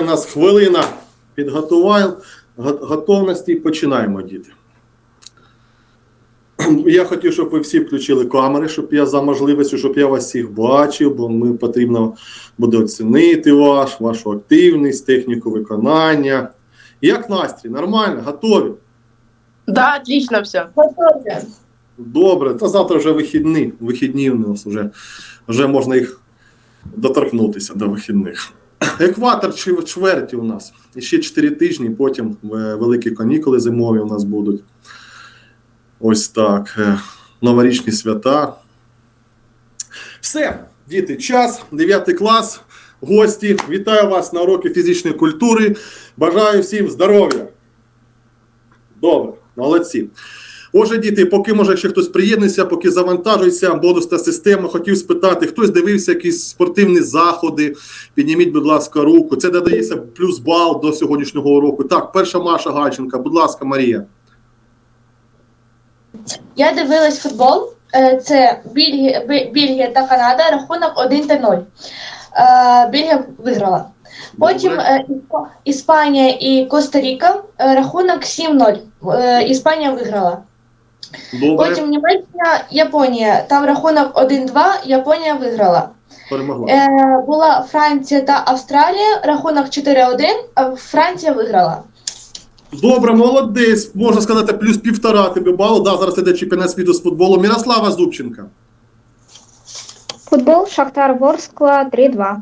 У нас хвилина підготувань, го- готовності. Починаємо, діти. Я хотів, щоб ви всі включили камери, щоб я за можливістю, щоб я вас всіх бачив, бо ми потрібно буде оцінити ваш, вашу активність, техніку виконання. Як настрій? Нормально? Готові? Да, отлично все. Добре, та завтра вже вихідні. Вихідні у нас вже, вже можна їх доторкнутися до вихідних. Екватор чверті у нас. І ще 4 тижні, потім е, великі канікули зимові у нас будуть. Ось так. е, Новорічні свята. Все, діти, час, 9 клас, гості. Вітаю вас на уроки фізичної культури. Бажаю всім здоров'я. Добре, молодці. Отже, діти, поки може ще хтось приєднується, поки завантажується бонусна система, хотів спитати, хтось дивився якісь спортивні заходи. Підніміть, будь ласка, руку. Це додається плюс бал до сьогоднішнього уроку. Так, перша Маша Гальченка, будь ласка, Марія. Я дивилась футбол. Е, Це Бельгія, Бельгія та Канада. Рахунок 1 та 0. Е, Бельгія виграла. Потім е, Іспанія і Коста-Ріка. Рахунок 7-0. Е, Іспанія виграла. Добре, Потім Німеччина, Японія. Там рахунок 1-2. Японія виграла. перемогла. Е, Була Франція та Австралія. Рахунок 4-1. а Франція виграла. Добре, молодець. Можна сказати, плюс півтора тебе балу. Да, зараз іде чемпіонат світу з футболу. Мірослава Зубченка. Футбол Шахтар Ворскла 3-2.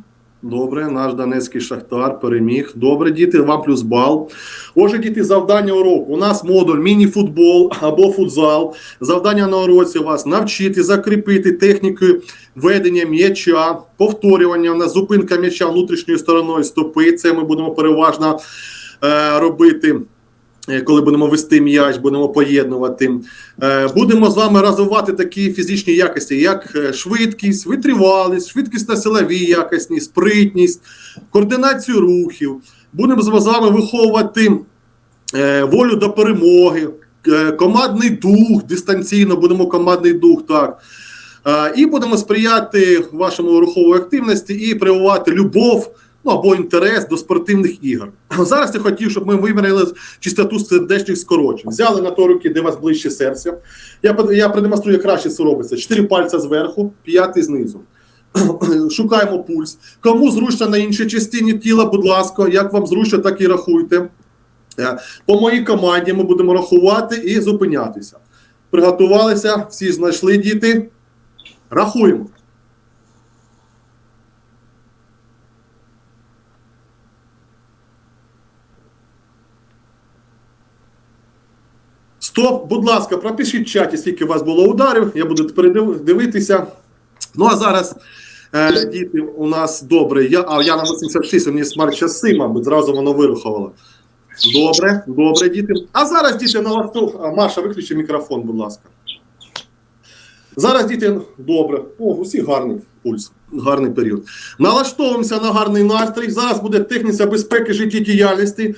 Добре, наш Донецький Шахтар переміг. Добре, діти, вам плюс бал. Отже, діти, завдання уроку. У нас модуль міні-футбол або футзал. Завдання на уроці вас навчити, закріпити техніку ведення м'яча, повторювання. У нас зупинка м'яча внутрішньою стороною стопи. Це ми будемо переважно е, робити. Е, Коли будемо вести м'яч, будемо поєднувати, Е, будемо з вами розвивати такі фізичні якості, як е, швидкість, витривалість, швидкість на силові якості, спритність, координацію рухів. Будемо з вами виховувати волю до перемоги, командний дух, дистанційно будемо командний дух, так. І будемо сприяти вашому руховій активності і прививати любов ну, або інтерес до спортивних ігор. Зараз я хотів, щоб ми виміряли чистоту сердечних скорочень. Взяли на то руки, де вас ближче серце. Я, я продемонструю, як краще це робиться. Чотири пальця зверху, п'ятий знизу. Шукаємо пульс. Кому зручно на іншій частині тіла, будь ласка, як вам зручно, так і рахуйте. Е, По моїй команді ми будемо рахувати і зупинятися. Приготувалися, всі знайшли діти. Рахуємо. Стоп, будь ласка, пропишіть в чаті, скільки у вас було ударів. Я буду передивитися. Ну а зараз, е, діти, у нас добре. Я, а я на 86, у мене смарт-часи, мабуть, зразу воно вирухувало. Добре, добре, діти. А зараз, діти, на ласту. Маша, виключи мікрофон, будь ласка. Зараз, діти, добре. О, у всіх гарний пульс, гарний період. Налаштовуємося на гарний настрій. Зараз буде техніка безпеки життєдіяльності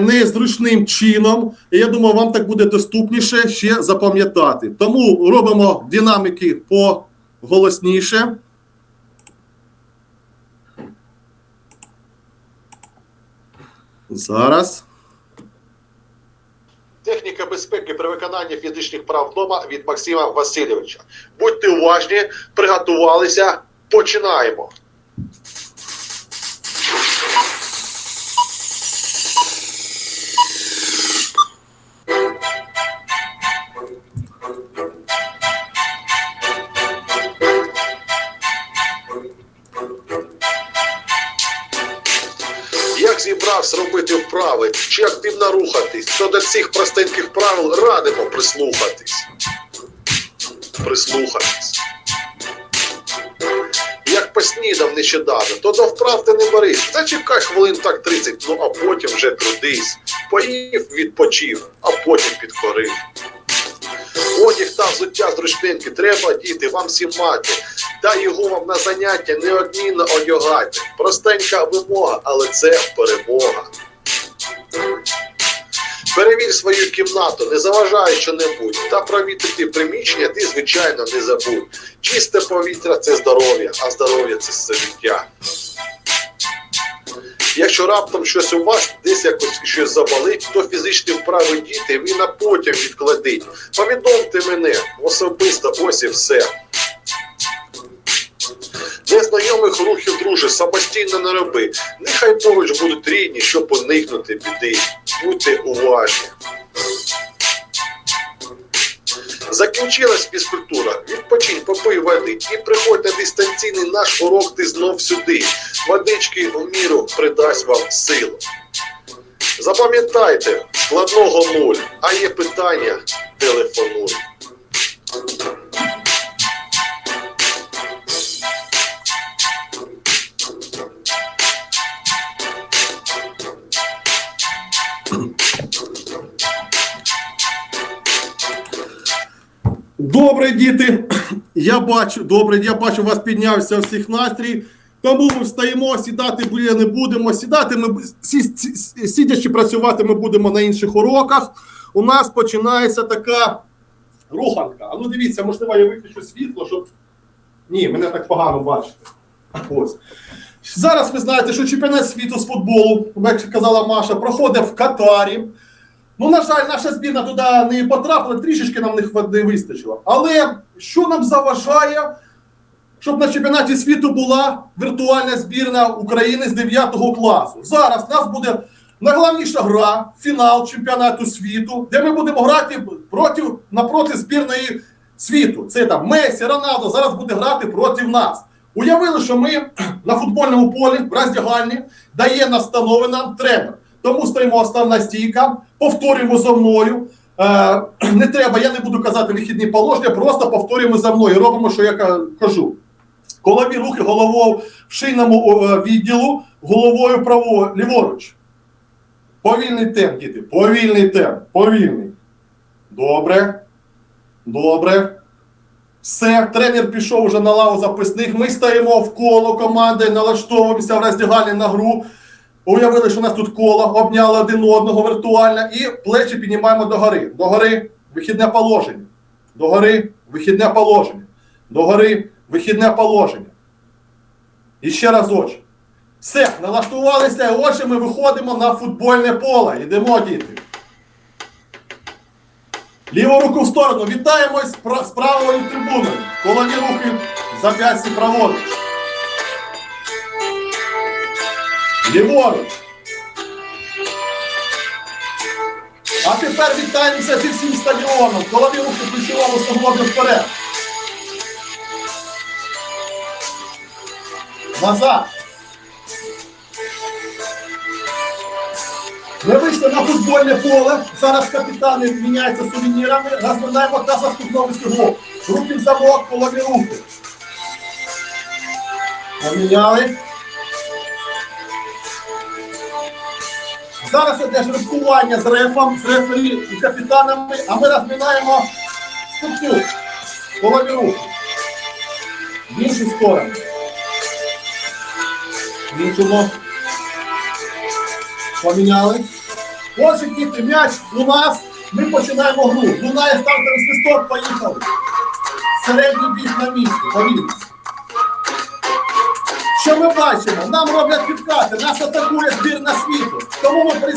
незручним чином. Я думаю, вам так буде доступніше ще запам'ятати. Тому робимо динаміки поголосніше. Зараз. Техніка безпеки при виконанні фізичних прав вдома від Максима Васильовича. Будьте уважні, приготувалися, починаємо. Вправи чи активно рухатись, то до цих простеньких правил радимо прислухатись. Прислухатись. Як поснідав нещодавно, то до вправ ти не берись. Зачекай хвилин так 30, ну а потім вже трудись. Поїв, відпочив, а потім підкорив. Одяг та взуття з зручненькі треба діти вам всім мати. Дай його вам на заняття неодмінно одягати. Простенька вимога, але це перемога. Перевір свою кімнату, не заважай що-небудь, та провітрити приміщення ти, звичайно, не забудь. Чисте повітря це здоров'я, а здоров'я це все життя. Якщо раптом щось у вас десь якось щось заболить, то фізичні вправи діти ви на потім відкладіть. Повідомте мене особисто, ось і все. Незнайомих рухів, друже, самостійно не роби. Нехай поруч будуть рідні, щоб уникнути біди. Будьте уважні. Закінчилась фізкультура. Відпочинь, попий води і приходь на дистанційний наш урок ти знов сюди. Водички у міру придасть вам силу. Запам'ятайте, складного нуль, а є питання, телефонуй. Добре, діти. Я бачу, добре, я бачу, у вас піднявся всіх настрій. Тому ми встаємо, сідати не будемо. Сідати ми сидячи працювати ми будемо на інших уроках. У нас починається така руханка. А ну дивіться, можливо, я виключу світло, щоб. Ні, мене так погано бачите. Ось. Зараз ви знаєте, що чемпіонат світу з футболу, як казала Маша, проходить в Катарі. Ну, на жаль, наша збірна туди не потрапила, трішечки нам не вистачило. Але що нам заважає, щоб на чемпіонаті світу була віртуальна збірна України з 9 класу? Зараз у нас буде найголовніша гра, фінал чемпіонату світу, де ми будемо грати проти, напроти збірної світу. Це там Месі, Роналдо зараз буде грати проти нас. Уявили, що ми на футбольному полі в роздягальні дає настанови нам тренер. Тому стоїмо основна стійка, повторюємо за мною. Е, не треба, я не буду казати вихідні положення, просто повторюємо за мною. Робимо, що я кажу. Колові рухи головою в шийному е, відділу, головою право, ліворуч. Повільний темп, діти. Повільний темп. Повільний. Добре. Добре. Все, тренер пішов вже на лаву записних. Ми стоїмо в коло команди, налаштовуємося в роздягальні на гру. Уявили, що у нас тут коло, обняли один одного віртуально і плечі піднімаємо догори. Догори вихідне положення. Догори вихідне положення. Догори вихідне положення. І ще разочок. Все, налаштувалися, і отже, ми виходимо на футбольне поле. Йдемо, діти. Ліву руку в сторону. Вітаємось з пра- з правою трибуною. Колоні руки за п'ятці праворуч. Ліворуч. А тепер вітаємося зі всім стадіоном. Голові руки в ключовому вперед. Назад. Ми вийшли на футбольне поле. Зараз капітани міняються сувенірами. Розминаємо та заступновий стегло. Руки в замок, голові руки. Поміняли. Зараз іде шрифтування з рефом, з рефері і капітанами, а ми розмінаємо структуру. Голові руки. В іншу сторону. В іншу. Поміняли. Отже, діти, м'яч у нас. Ми починаємо гру. Лунає стартовий свисток, поїхали. Середній біг на місці. Повільно. Що ми бачимо? Нам роблять підкати, нас атакує збірна світу. Тому ми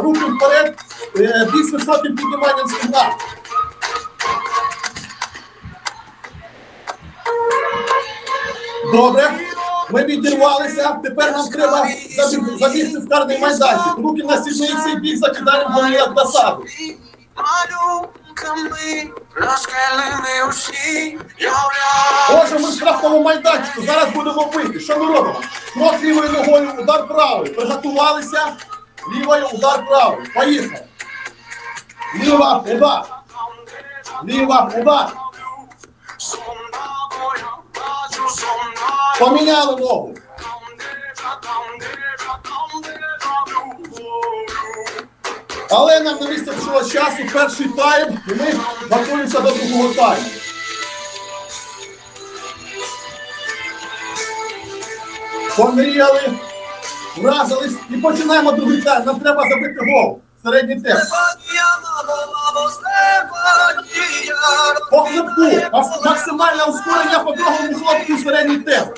руки вперед, е, з високим підніманням стегна. Добре. Ми відірвалися. Тепер нам треба забіг- забігти в карний майданчик. Руки на сідниці, біг як насаду. Малюнками розкалили усі явля. Отже, ми в штрафному майданчику. Зараз будемо бити. Що ми робимо? Крок лівою ногою, удар правою. Приготувалися. Лівою удар правою. Поїхали. Ліва, удар. Ліва, сонного. Поміняли ногу. Але нам не вистачило часу перший тайм, і ми готуємося до другого тайму. Помріяли, вразились і починаємо другий тайм. Нам треба забити гол. Середній темп. По хлопку. Максимальне ускорення по другому хлопку середній темп.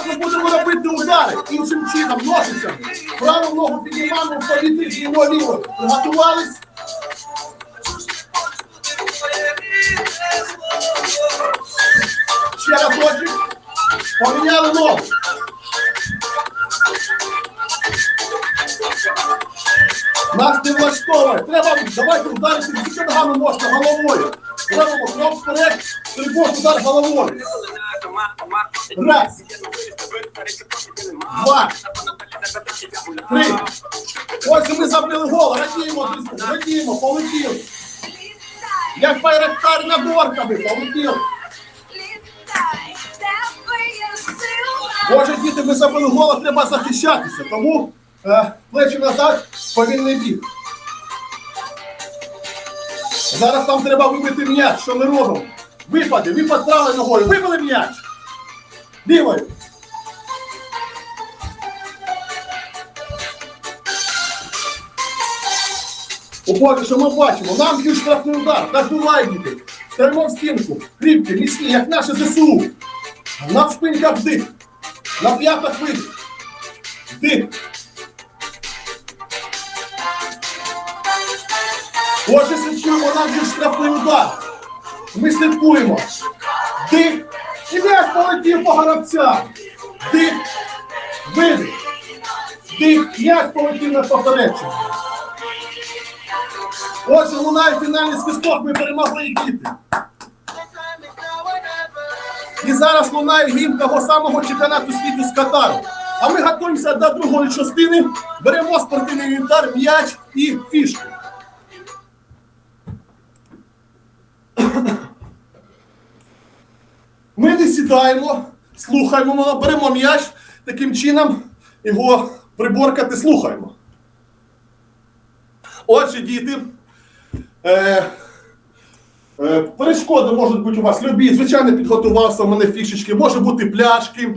Зараз ми будемо робити удари іншим чином, ножицями. Праву ногу піднімаємо в повітрі, з'їмо лівою. Приготувались? Ще разочок. Поміняли ногу. Нас не влаштовує. Треба, давайте вдарити не тільки ногами можна, головою. Робимо крок вперед, стрибок, удар головою. Раз. Два. Три. Ось ми забили гол. Радіємо, друзі, радіємо, полетіли. Як байрактар над орками, полетіли. Отже, діти, ми забили гола, треба захищатися. Тому е, плечі назад, повільний біг. Зараз нам треба вибити м'яч, що ми робимо. Випади, випад правою ногою, вибили м'яч. Лівою. У полі, що ми бачимо, нам б'ють штрафний удар, так діти. Стоїмо в стінку, кріпкі, міцні, як наші ЗСУ. На вшпиньках дих, на п'ятах видих. Дих. Отже, слідчуємо, нам б'ють штрафний удар. Ми слідкуємо. Дих. І полетів по гравцям. Дих. Видих. Дих. М'яч полетів на попередження. Отже, лунає фінальний свисток, ми перемогли діти. І зараз лунає гімн того самого чемпіонату світу з Катару. А ми готуємося до другої частини, беремо спортивний інвентар, м'яч і фішку. Ми не сідаємо, слухаємо, беремо м'яч, таким чином його приборкати, слухаємо. Отже, діти, е, е, перешкоди можуть бути у вас любі. Звичайно, підготувався у мене фішечки, може бути пляшки,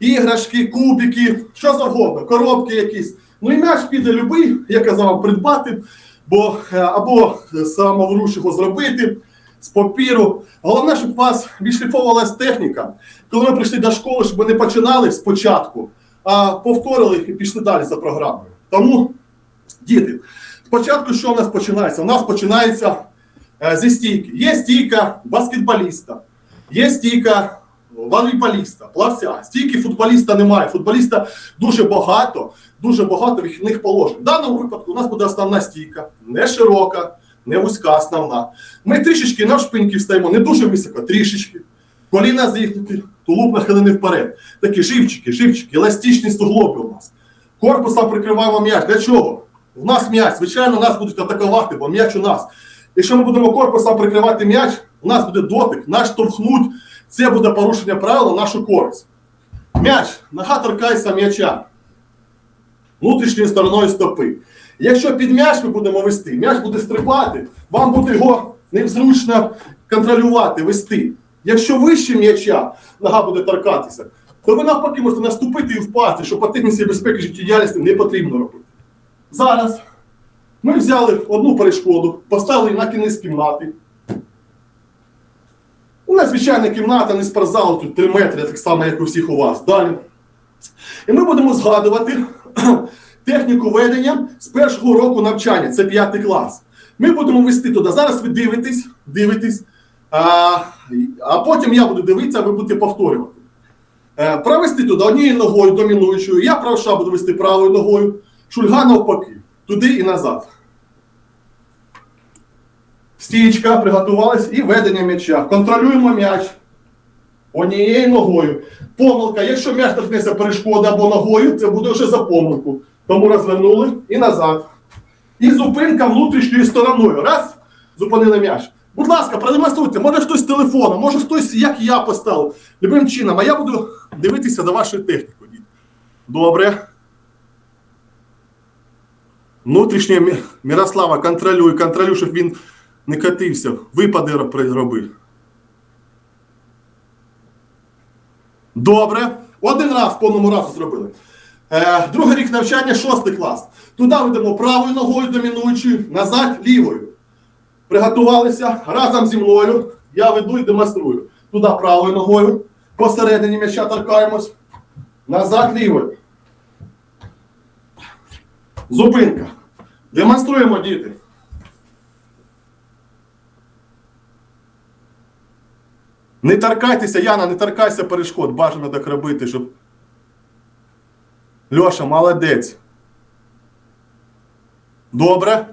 іграшки, кубики, що завгодно, коробки якісь. Ну і м'яч піде любий, я казав придбати, бо е, або самовруч його зробити з папіру. Головне, щоб у вас відшліфовувалась техніка. Коли ми прийшли до школи, щоб ми не починали спочатку, а повторили і пішли далі за програмою. Тому, діти, спочатку що у нас починається? У нас починається е, зі стійки. Є стійка баскетболіста, є стійка волейболіста, плавця. Стійки футболіста немає. Футболіста дуже багато, дуже багато вихідних положень. В даному випадку у нас буде основна стійка, не широка, не вузька основна. Ми трішечки навшпиньки встаємо, не дуже високо, трішечки. Коліна зігнуті, тулуб нахилений вперед. Такі живчики, живчики, еластичні суглоби у нас. Корпусом прикриваємо м'яч. Для чого? У нас м'яч, звичайно, нас будуть атакувати, бо м'яч у нас. Якщо ми будемо корпусом прикривати м'яч, у нас буде дотик, нас штовхнуть. Це буде порушення правил на нашу користь. М'яч, нога торкається м'яча внутрішньою стороною стопи. Якщо під м'яч ми будемо вести, м'яч буде стрибати, вам буде його незручно контролювати, вести. Якщо вище м'яча нога буде торкатися, то ви навпаки можете наступити і впасти, що по техніці безпеки життєдіяльності не потрібно робити. Зараз ми взяли одну перешкоду, поставили на кінець кімнати. У нас звичайна кімната, не спортзал, тут 3 метри, так само, як у всіх у вас. Далі. І ми будемо згадувати техніку ведення з першого року навчання, це 5 клас. Ми будемо вести туди. Зараз ви дивитесь, дивитесь, а, а потім я буду дивитися, а ви будете повторювати. Е, Провести туди однією ногою домінуючою, я правша буду вести правою ногою, шульга навпаки, туди і назад. Стічка, приготувались і ведення м'яча. Контролюємо м'яч однією ногою. Помилка, якщо м'яч торкнеться перешкоди або ногою, це буде вже за помилку. Тому розвернули і назад. І зупинка внутрішньою стороною. Раз, зупинили м'яч. Будь ласка, продемонструйте, може хтось з телефоном, може хтось, як я поставив, любим чином, а я буду дивитися до вашої техніки. Добре. Внутрішнє Мі- Мірослава контролюй, контролюй, щоб він не катився, випади ро- робив. Добре. Один раз в повному разу зробили. Е, другий рік навчання, шостий клас. Туди ведемо правою ногою домінуючою, назад лівою. Приготувалися разом зі мною. Я веду і демонструю. Туди правою ногою. Посередині м'яча торкаємось. Назад лівою. Зупинка. Демонструємо, діти. Не торкайтеся, Яна, не торкайся перешкод. Бажано так робити, щоб. Льоша, молодець. Добре.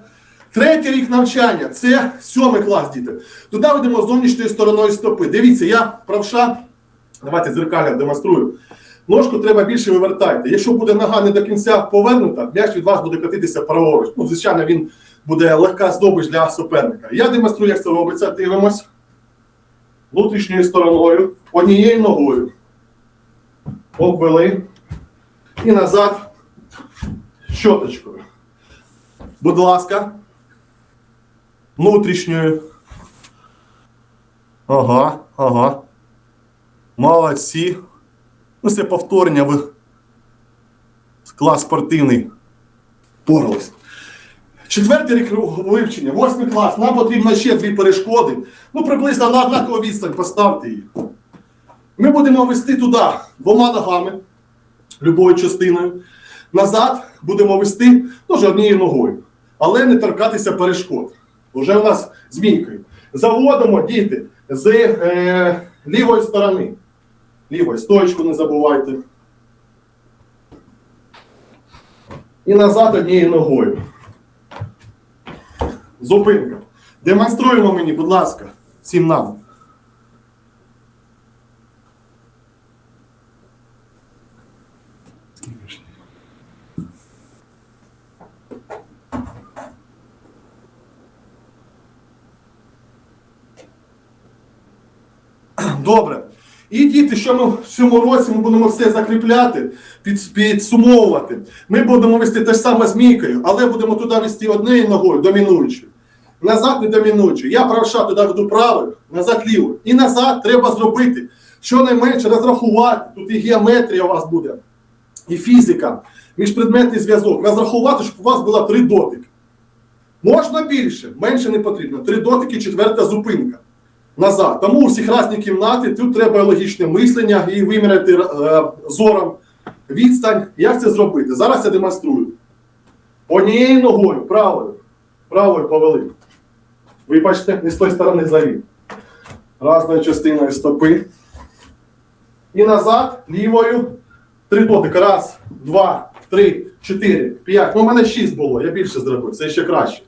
Третій рік навчання це сьомий клас, діти. Туди ведемо зовнішньою стороною стопи. Дивіться, я правша. Давайте зеркально демонструю. Ножку треба більше вивертайте. Якщо буде нога не до кінця повернута, м'яч від вас буде катитися праворуч. Ну, звичайно, він буде легка здобич для суперника. Я демонструю, як це робиться. Дивимось. Внутрішньою стороною, однією ногою. Обвели. І назад. Щоточкою. Будь ласка. Внутрішньою. Ага, ага. Молодці. Ну, це повторення ви. Клас спортивний. Порались. Четвертий рік вивчення, восьмий клас. Нам потрібно ще дві перешкоди. Ну, приблизно на однакову відстань поставте її. Ми будемо вести туди двома ногами, любою частиною. Назад будемо вести теж однією ногою. Але не торкатися перешкод. Уже у нас змійкою. Заводимо діти з е, лівої сторони. Лівої стоечку не забувайте. І назад однією ногою. Зупинка. Демонструємо мені, будь ласка, всім нам. Добре. І діти, що ми в цьому році ми будемо все закріпляти, під, підсумовувати. Ми будемо вести те ж саме змійкою, але будемо туди вести однією ногою, домінуючою. Назад не домінуючою. Я правша туди веду правою, назад лівою. І назад треба зробити. Щонайменше розрахувати. Тут і геометрія у вас буде, і фізика, міжпредметний зв'язок. Розрахувати, щоб у вас було три дотики. Можна більше, менше не потрібно. Три дотики, четверта зупинка назад. Тому у всіх різні кімнати, тут треба логічне мислення і виміряти е, зором відстань. Як це зробити? Зараз я демонструю. Однією ногою, правою. Правою повели. Вибачте, не з тої сторони завів. Разною частиною стопи. І назад, лівою. Три дотики. Раз, два, три, чотири, п'ять. Ну, у мене шість було, я більше зробив, це ще краще.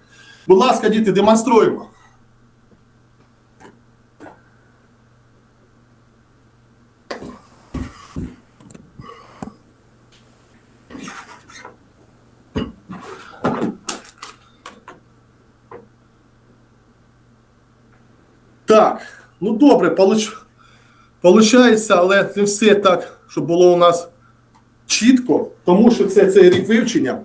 Будь ласка, діти, демонструємо. Так, ну добре, получ... але не все так, щоб було у нас чітко, тому що це цей рік вивчення.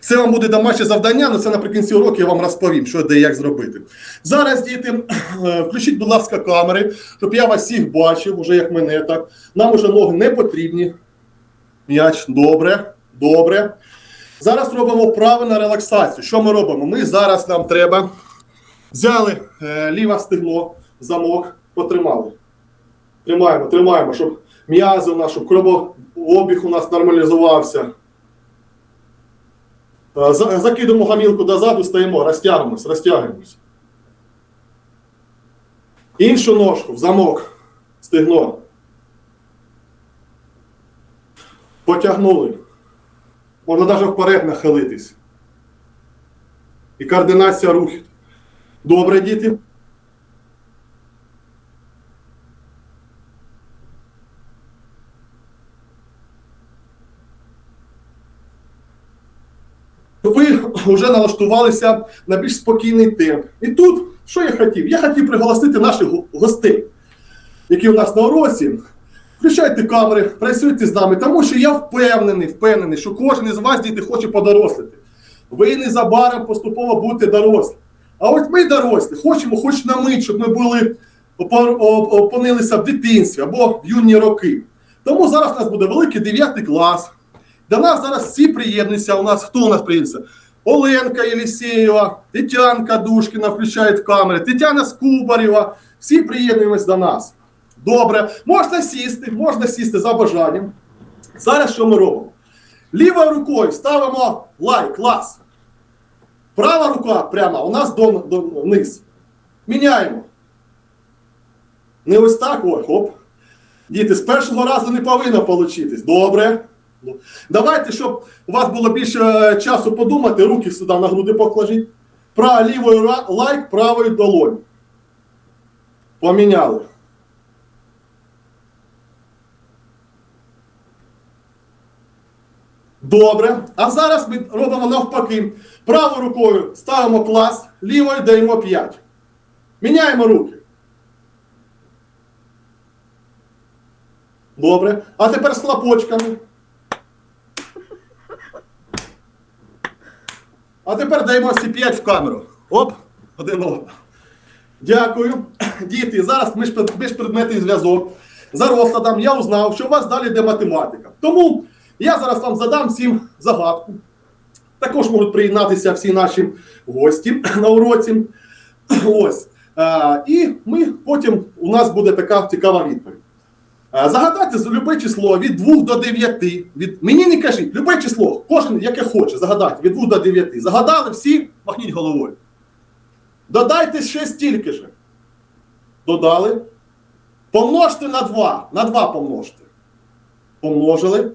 Це вам буде домашнє завдання, але це наприкінці уроку я вам розповім, що де і як зробити. Зараз, діти, включіть, будь ласка, камери, щоб я вас всіх бачив, уже як мене так. Нам уже ноги не потрібні. М'яч, добре, добре. Зараз робимо вправи на релаксацію. Що ми робимо? Ми зараз нам треба. Взяли е, ліве стегло, замок, потримали. Тримаємо, тримаємо, щоб м'язи у нас, щоб кровообіг у нас нормалізувався. Е, гамілку дозаду, стоїмо, розтягнемось, розтягуємось. Іншу ножку в замок, стегно. Потягнули. Можна навіть вперед нахилитись. І координація рухів. Добре, діти. Ви вже налаштувалися на більш спокійний темп. І тут, що я хотів? Я хотів приголосити наших гостей, які у нас на уроці. Включайте камери, працюйте з нами, тому що я впевнений, впевнений, що кожен із вас, діти, хоче подорослити. Ви незабаром поступово будете дорослі. А от ми, дорослі, хочемо хоч на мить, щоб ми були опинилися в дитинстві або в юні роки. Тому зараз у нас буде великий 9 клас. До нас зараз всі приєднуються. У нас хто у нас приєднується? Оленка Єлісєєва, Тетянка Душкіна включають камери, Тетяна Скубарєва. Всі приєднуємось до нас. Добре. Можна сісти, можна сісти за бажанням. Зараз що ми робимо? Лівою рукою ставимо лайк, клас. Права рука прямо у нас до, до вниз. Міняємо. Не ось так, ой, хоп. Діти, з першого разу не повинно получитись. Добре. Ну, Давайте, щоб у вас було більше е, часу подумати, руки сюди на груди покладіть. Права, лівою лайк, правою долонь. Поміняли. Добре. А зараз ми робимо навпаки. Правою рукою ставимо клас, лівою даємо 5. Міняємо руки. Добре. А тепер з хлопочками. А тепер даємо всі 5 в камеру. Оп, один одного. Дякую. Діти, зараз міжпред- міжпредметний зв'язок. За розкладом я узнав, що у вас далі йде математика. Тому я зараз вам задам всім загадку. Також можуть приєднатися всі наші гості на уроці. Ось. І ми потім у нас буде така цікава відповідь. Е, Загадайте любе число від 2 до 9. Від... Мені не кажіть, любе число, кожен яке хоче, загадайте від 2 до 9. Загадали всі, махніть головою. Додайте ще стільки ж. Додали. Помножте на 2. На 2 помножте. Помножили.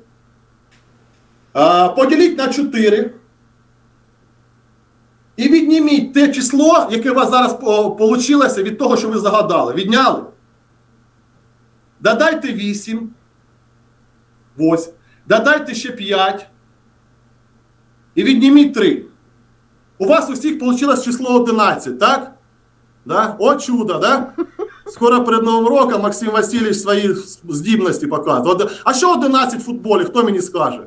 Е, Поділіть на 4. І відніміть те число, яке у вас зараз вийшло від того, що ви загадали. Відняли? Додайте 8. Ось. Додайте ще 5. І відніміть 3. У вас у всіх вийшло число 11, так? Да? О, чудо, да? Скоро перед Новим роком Максим Васильович свої здібності показує. Оде- А що 11 в футболі? Хто мені скаже?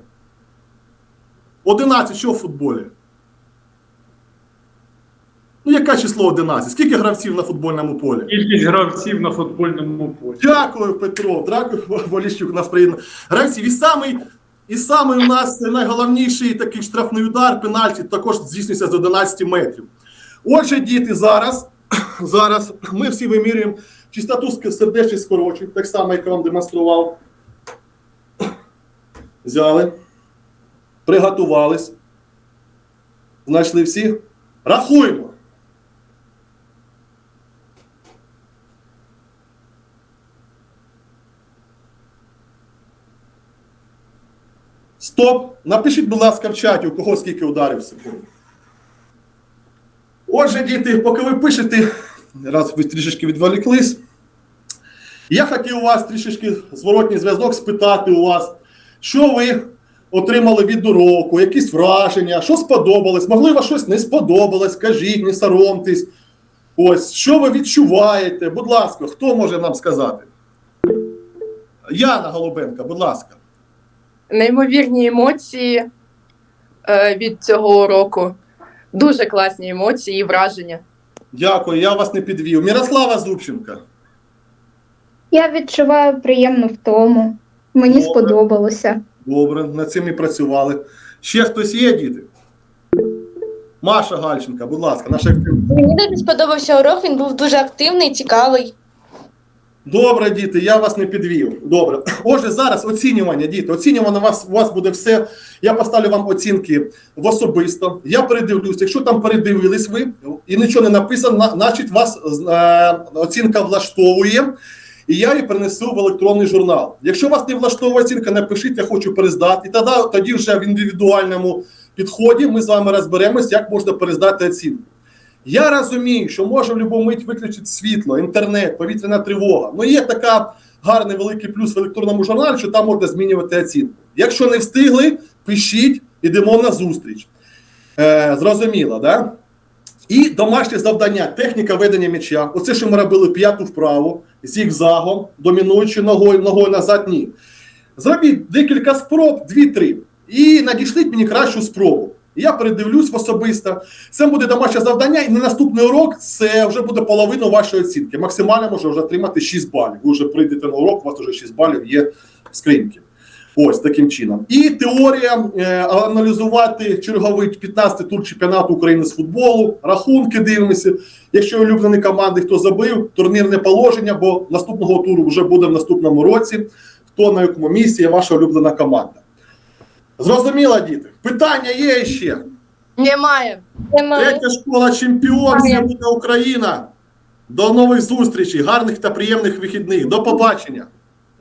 11 що в футболі? Ну, яке число 11? Скільки гравців на футбольному полі? Кількість гравців на футбольному полі. Дякую, Петро. Дякую, Воліщук нас приєднав. Гравців. І самий, і самий у нас найголовніший такий штрафний удар, пенальті, також здійснюється з 11 метрів. Отже, діти, зараз, зараз ми всі вимірюємо чистоту сердечних скорочень, так само, як я вам демонстрував. Взяли, приготувались. Знайшли всі. Рахуємо. Стоп! Напишіть, будь ласка, в чаті, у кого скільки ударів в секунду. Отже, діти, поки ви пишете, раз ви трішечки відволіклись, я хотів у вас трішечки зворотній зв'язок спитати у вас, що ви отримали від уроку, якісь враження, що сподобалось, можливо, щось не сподобалось, кажіть, не соромтесь. Ось, що ви відчуваєте? Будь ласка, хто може нам сказати? Яна Голубенка, будь ласка. Неймовірні емоції е, від цього уроку. Дуже класні емоції і враження. Дякую, я вас не підвів. Мірослава Зубченка. Я відчуваю приємну втому. Мені Добре. сподобалося. Добре, над цим і працювали. Ще хтось є, діти? Маша Гальченка, будь ласка, наша активна. Мені дуже сподобався урок, він був дуже активний, цікавий. Добре, діти, я вас не підвів. Добре. Отже, зараз оцінювання, діти. Оцінювання у вас, у вас буде все. Я поставлю вам оцінки в особисто. Я передивлюсь. Якщо там передивились ви і нічого не написано, значить вас е, оцінка влаштовує. І я її принесу в електронний журнал. Якщо вас не влаштовує оцінка, напишіть, я хочу перездати. І тоді, тоді вже в індивідуальному підході ми з вами розберемось, як можна перездати оцінку. Я розумію, що може в будь-яку мить виключити світло, інтернет, повітряна тривога. Ну є така гарний великий плюс в електронному журналі, що там можна змінювати оцінку. Якщо не встигли, пишіть, ідемо на зустріч. Е, зрозуміло, да? І домашнє завдання, техніка ведення м'яча. Оце, що ми робили п'яту вправу, зігзагом, домінуючи ногою, ногою назад, ні. Зробіть декілька спроб, дві-три. І надішліть мені кращу спробу. Я передивлюсь особисто. Це буде домашнє завдання, і на наступний урок це вже буде половина вашої оцінки. Максимально може вже отримати 6 балів. Ви вже прийдете на урок, у вас вже 6 балів є в скриньці. Ось таким чином. І теорія е, аналізувати черговий 15-й тур чемпіонату України з футболу, рахунки дивимося. Якщо улюблені команди, хто забив, турнірне положення, бо наступного туру вже буде в наступному році. Хто на якому місці є ваша улюблена команда? Зрозуміло, діти? Питання є ще. Немає. Третя школа чемпіон, це буде Україна. До нових зустрічей, гарних та приємних вихідних. До побачення.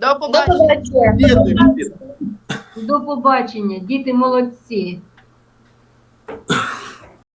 До До побачення. побачення. Діти, діти. До побачення, діти молодці.